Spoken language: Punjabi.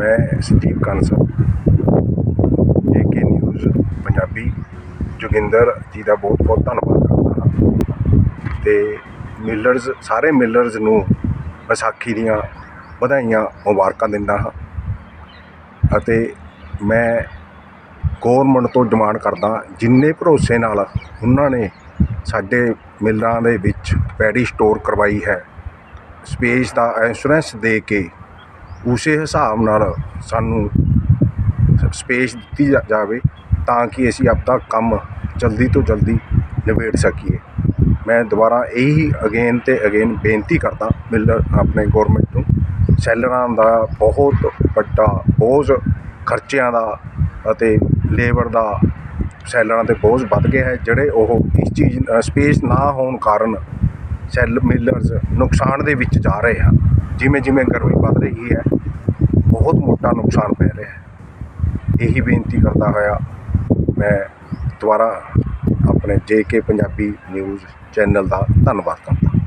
ਮੈਂ ਸੰਜੀਵ ਕਾਂਸਲ। ਜੇਕੇ ਨਿਊਜ਼, ਪੰਜਾਬੀ, ਜੋਗਿੰਦਰ ਜੀ ਦਾ ਬਹੁਤ ਬਹੁਤ ਧੰਨਵਾਦ ਕਰਦਾ ਹਾਂ। ਤੇ ਮਿਲਰਸ ਸਾਰੇ ਮਿਲਰਜ਼ ਨੂੰ ਵਿਸਾਖੀ ਦੀਆਂ ਵਧਾਈਆਂ ਮੁਬਾਰਕਾਂ ਦਿੰਦਾ ਹਾਂ। ਅਤੇ ਮੈਂ ਗੌਰਮੈਂਟ ਤੋਂ ਡਿਮਾਂਡ ਕਰਦਾ ਜਿੰਨੇ ਭਰੋਸੇ ਨਾਲ ਉਹਨਾਂ ਨੇ ਸਾਡੇ ਮਿਲਰਾਂ ਦੇ ਵਿੱਚ ਪੈਡੀ ਸਟੋਰ ਕਰਵਾਈ ਹੈ ਸਪੇਸ ਦਾ ਇੰਸ਼ੋਰੈਂਸ ਦੇ ਕੇ ਉਸੇ ਹਿਸਾਬ ਨਾਲ ਸਾਨੂੰ ਸਪੇਸ ਦਿੱਤੀ ਜਾ- ਜਾਵੇ ਤਾਂ ਕਿ ਅਸੀਂ ਆਪਦਾ ਕੰਮ ਜਲਦੀ ਤੋਂ ਜਲਦੀ ਨਿਬੇੜ ਸਕੀਏ। ਮੈਂ ਦੁਬਾਰਾ ਇਹੀ ਅਗੇਨ ਤੇ ਅਗੇਨ ਬੇਨਤੀ ਕਰਦਾ ਮਿਲਰ ਆਪਣੇ ਗੌਰਮੈਂਟ ਨੂੰ, ਸੈਲਰਾਂ ਦਾ ਬਹੁਤ ਵੱਡਾ ਬੋਝ, ਖਰਚਿਆਂ ਦਾ ਅਤੇ ਲੇਬਰ ਦਾ ਸੈਲਰਾਂ ਤੇ ਬੋਝ ਵੱਧ ਗਿਆ ਹੈ, ਜਿਹੜੇ ਉਹ ਇਸ ਚੀਜ਼ ਸਪੇਸ ਨਾ ਹੋਣ ਕਾਰਨ ਸੈੱਲ ਮਿਲਰਸ ਨੁਕਸਾਨ ਦੇ ਵਿੱਚ ਜਾ ਰਹੇ ਹਨ ਜਿਵੇਂ ਜਿਵੇਂ ਗਰਮੀ ਵੱਧ ਰਹੀ ਹੈ, ਬਹੁਤ ਮੋਟਾ ਨੁਕਸਾਨ ਪੈ ਰਿਹਾ ਹੈ। ਇਹੀ ਬੇਨਤੀ ਕਰਦਾ ਹੋਇਆ ਮੈਂ ਦੁਬਾਰਾ ਆਪਣੇ ਜੇਕੇ ਪੰਜਾਬੀ ਨਿਊਜ਼ ਚੈਨਲ ਦਾ ਧੰਨਵਾਦ ਕਰਦਾ।